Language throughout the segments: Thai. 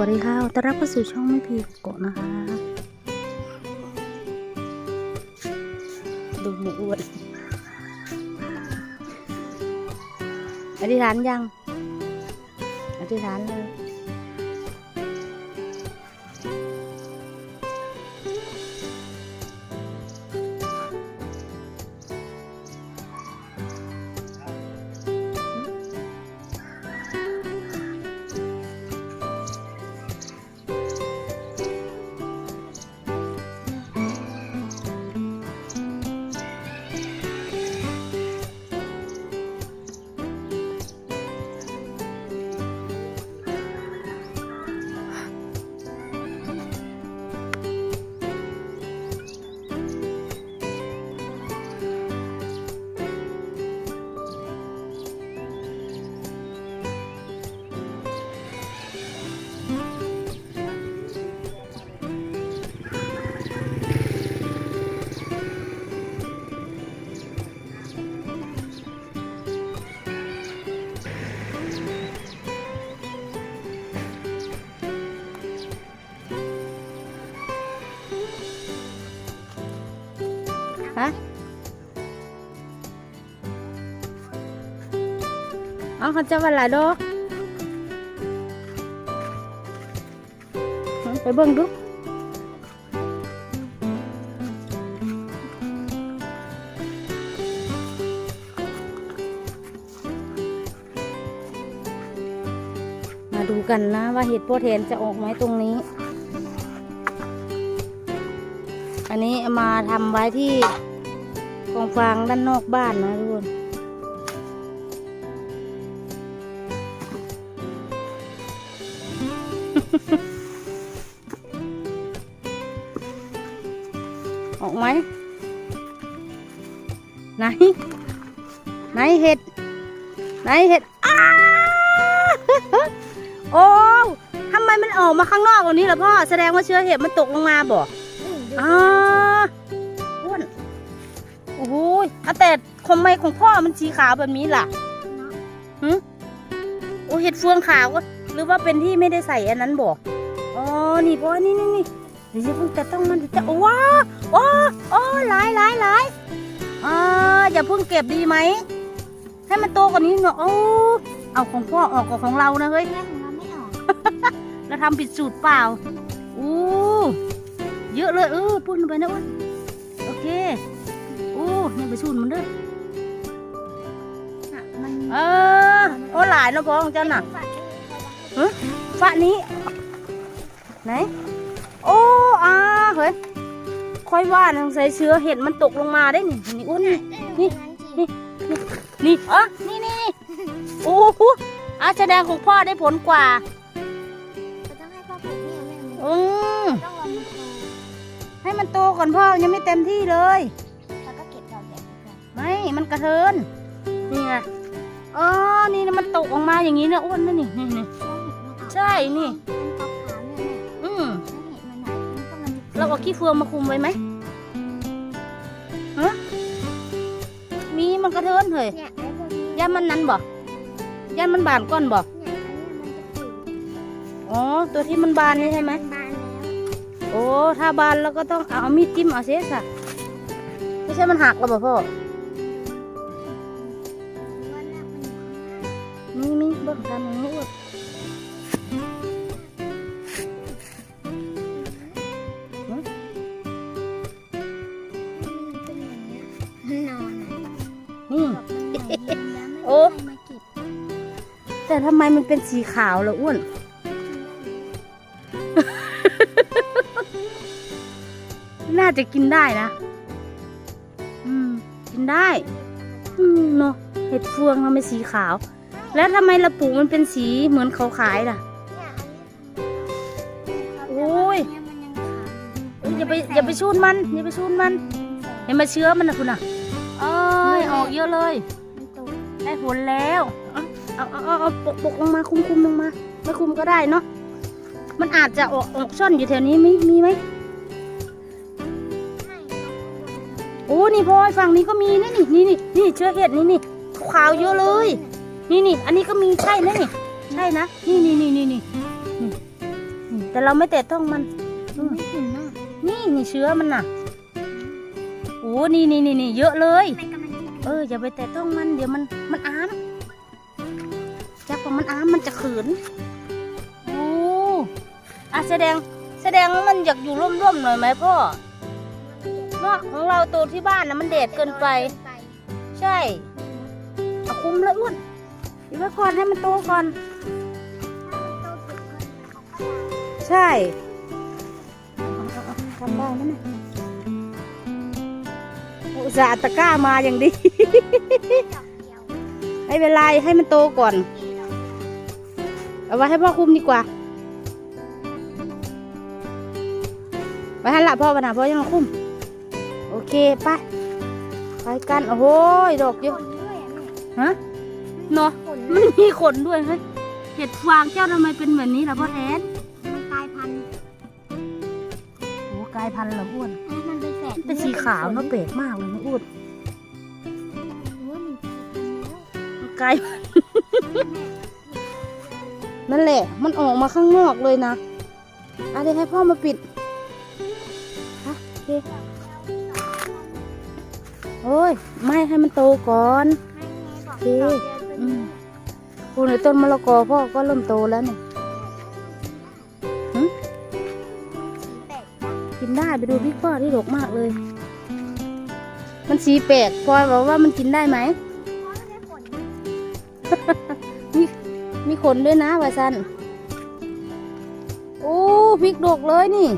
วัสดีค่ะต้อนรับเข้าสู่ช่องไม่พีโกะนะคะ ดูหมูอ้วนอธิษฐานยัง อธิษฐานเลย เอาเขาจะวันหลายดอกไปเบิ่งดูมาดูกันนะว่าเห็ดโพธิ์แทนจะออกไหมตรงนี้ อันนี้มาทำไว้ที่กองฟางด้านนอกบ้านนะทุกคน ออกไหม ไหน ไหนเห็ด ไหนเห็ด อ้าโอ้ทำไมมันออกมาข้างนอกแบบนี้ล่ะพ่อ แสดงว่าเชื้อเห็ดมันตกลงมาบ่อ่าอ้วนโอ้โหยอะแต่ทำไมของพ่อมันสีขาวแบบนี้ล่ะหืโอ้เห็ดเฟืองขาวก็ หรือว่าเป็นที่ไม่ได้ใส่อันนั้นบอกอ๋อนี่พ่อนี่นี่นี่เดี๋ยวจะเพิ่งแต่ต้องมันจะโอ้ว้าโอ้โอ้หลายหลายหลายอ่าอย่าเพิ่งเก็บดีไหมให้มันโตกว่านี้เนาะโอ้เอาของพ่อออกกับของเรานะเฮ้ยแม่ของเราไม่ออกเราทำผิดสูตรเปล่าอู้เยอะเลยเออปุ่นไปนะอ้วนโอเคอู้ยังไปสูตรมันเด้วยอะมันเออโอ้หลายเนาะพ่อของเจ้าน่ะฝัก ฮะฝะนี้ ไหน โอ้อาเฮ้ยค่อยว่าทางใส่เชื้อเห็ดมันตกลงมาได้นี่นี่อ้วนนี่นี่นี่นี่อ๋อนี่นี่นี่โอ้โหอาแสดงของพ่อได้ผลกว่าเราต้องให้พ่อปลูกเนี่ยแม่อืมต้องรอมันโตให้มันโตก่อนพ่อยังไม่เต็มที่เลยแล้วก็เก็บดอกใหญ่ก่อนไม่มันกระเทินนี่ไงอ๋อนี่นะมันตกออกมาอย่างนี้นะอ้วนนะนี่นี่นี่ ใช่นี่มันขาวๆเนี่ยแม่อืมแล้วเห็ดมันหนามันก็มันเราเอาขี้เฟืองมาคุมไว้ไหมฮะมีมันกระเทินเถยเนี่ยไอ้พวกนี้ย่ามันนั้นบ่ย่ามันบานก้อนบ่เนี่ยอันเนี้ยมันจะปลูกอ๋อ ตัวที่มันบานนี่ใช่ไหมมันบานแล้วโอ้ ถ้าบานแล้วก็ต้องเอามีดจิ้มเอาเสียสะไม่ใช่มันหักแล้วบ่พ่อ ว่ารากมันอยู่ข้างหน้ามีมีเบิ่งทำอย่างนี้อ้วนมัน แต่ทำไมมันเป็นสีขาวล่ะอ้วน น่าจะกินได้นะ อืม กินได้ อืมเนาะเห็ดฟืองทำไมสีขาว แล้วทำไมราปลูกมันเป็นสีเหมือนเขาขายล่ะ โอ้ยเอย่าไปอย่าไปชูนมันอย่าไปชูนมันเห็นมาเชื้อมันนะคุณอะเอ้ยออกเยอะเลย ได้ผลแล้ว เอาเอาเอาเอาปกปกลงมาคุมคุมลงมาไม่คุมก็ได้เนาะมันอาจจะออกออกช่อนอยู่แถวนี้มีมีไหมโอ้นี่พลอยฝั่งนี้ก็มีนะนี่นี่นี่นี่เชื้อเห็ดนี่นี่ขาวเยอะเลย นี่นี่อันนี้ก็มีใช่นะนี่ใช่นะนี่นี่นี่นี่นี่แต่เราไม่แตะต้องมันไม่เห็นเนาะนี่นี่เชื้อมันน่ะโอ้นี่นี่นี่นี่เยอะเลย เอออย่าไปแตะต้องมันเดี๋ยวมันมันอ้าม มันอ้ามมันจะขืนโอ้อะแสดงแสดงว่ามันอยากอยู่ร่มๆหน่อยไหมพ่อนอกของเราตัวที่บ้านนะมันแดดเกินไป ใช่เอาคุมเลยอ้วนอยู่ไว้ก่อนให้มันโตก่อน ใช่เอาๆๆทำได้ไหมเนี่ยอุตส่าห์ตะกร้ามาอย่างดี ไม่เป็นไรให้มันโตก่อน เอาไว้ให้พ่อคุมดีกว่าไปหันละพ่อปัญหาพ่อยังมาคุม โอเคไปไปกัน โอ้โหดอกเยอะฮะเนาะมันมีขนด้วยเฮ้ยเห็ดฟางเจ้าทำไมเป็นแบบนี้ล่ะพ่อแทนมันกลายพันธุ์โอ้กลายพันธุ์เหรออ้วนให้มันเป็นแฝดเป็นสีขาวเนาะเปรกมากเลยนะอ้วนหรือว่ามันกลายพั นั่นแหละ มันออกมาข้างนอกเลยนะอะเดี๋ยวให้พ่อมาปิดฮะโอเคโอ้ย ไม่ให้มันโตก่อนโอเคอืมโอ้ในต้นมะละกอพ่อก็เริ่มโตแล้วเนี่ยกินได้ไปดูพริกพ่อที่ดกมากเลย มันสีแปลกพลอยบอกว่ามันกินได้ไหม มีขนด้วยนะวาซันโอ้พริกดกเลยนี่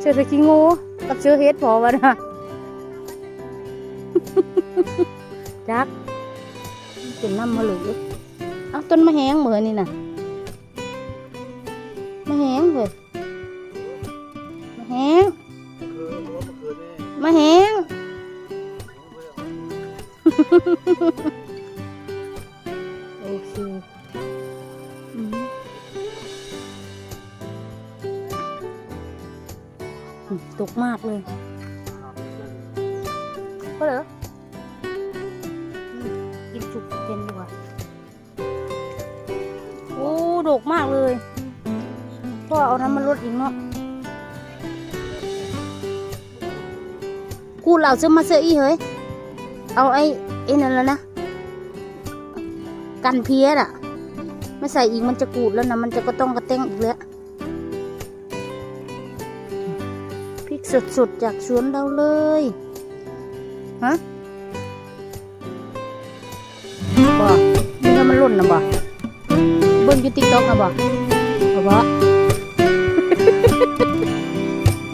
เจอตะกี้งูกับเชื้อเฮ็ดพอวะนะจักเป็นน้ำมะเหลือเอาต้นมะแหงเหมือนนี่นะมะแหงเลย อืมตกมากเลยก็เหรออืมกินจุกเย็นดีกว่าโอ้ดกมากเลยพ่อเอาน้ำมันลดอีกเนาะกูเหล่าซื้อมาเสื้ออีเฮ้ยเอาไอ้ไอ้นั่นแล้วนะ กันเพี้ยน่ะ ไม่ใส่อีกมันจะกูดแล้วนะ มันจะก็ต้องกระเต้งอีกแล้ว สดๆ จากสวนเราเลย ฮะบ่นี่ก็มันหล่นนะบ่เบิ้งอยูติ๊กต็อกนะบ่บ่บ่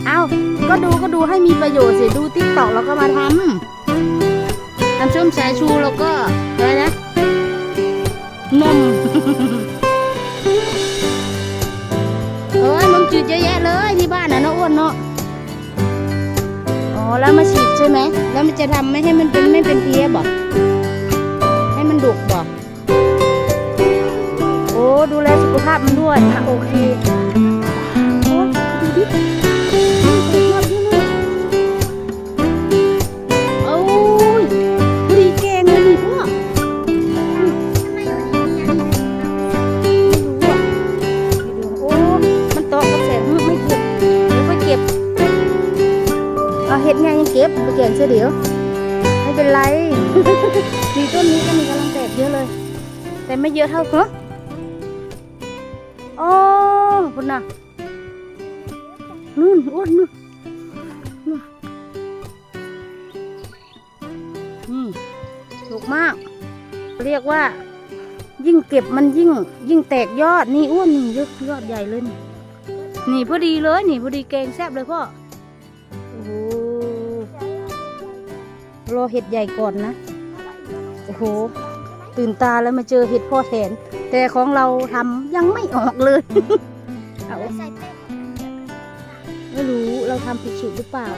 เอาก็ดูก็ดูให้มีประโยชน์สิ ดูติ๊กต็อกแล้วก็มาทำทำส้มสายชูแล้วก็อะไรนะ นม เอ้ยนมจืดเยอะแยะเลยที่บ้านน่ะเนาะอ้วนเนาะอ๋อ แล้วมาฉีดใช่ไหม แล้วมันจะทำไม่ให้มันเป็นไม่เป็นเพี้ยบอก ให้มันดุกบอก โอ้ดูแลสุขภาพมันด้วยอะโอเค ห็ดไงยังเก็บไปแกงเสียเดี๋ยวไม่เป็นไร มีต้นนี้ก็มีกำลังแตกเยอะเลย แต่ไม่เยอะเท่าเนาะอ๋อคุณน่ะนู่นอ้วนนู่นนู่นนี่ถูกมาก เรียกว่า ยิ่งเก็บมันยิ่ง ยิ่งแตกยอดนี่อ้วนนี่ยอดยอดใหญ่เลยนี่นี่พอดีเลยนี่พอดีแกงแซ่บเลยพ่อ รอเห็ดใหญ่ก่อนนะ โอ้โห ตื่นตาแล้วมาเจอเห็ดพ่อแทน แต่ของเราทำยังไม่ออกเลย เอาไม่รู้เราทำผิดสูตรหรือเปล่า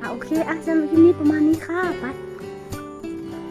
อะโอเค อะสำหรับคลิปนี้ประมาณนี้ค่ะ ไป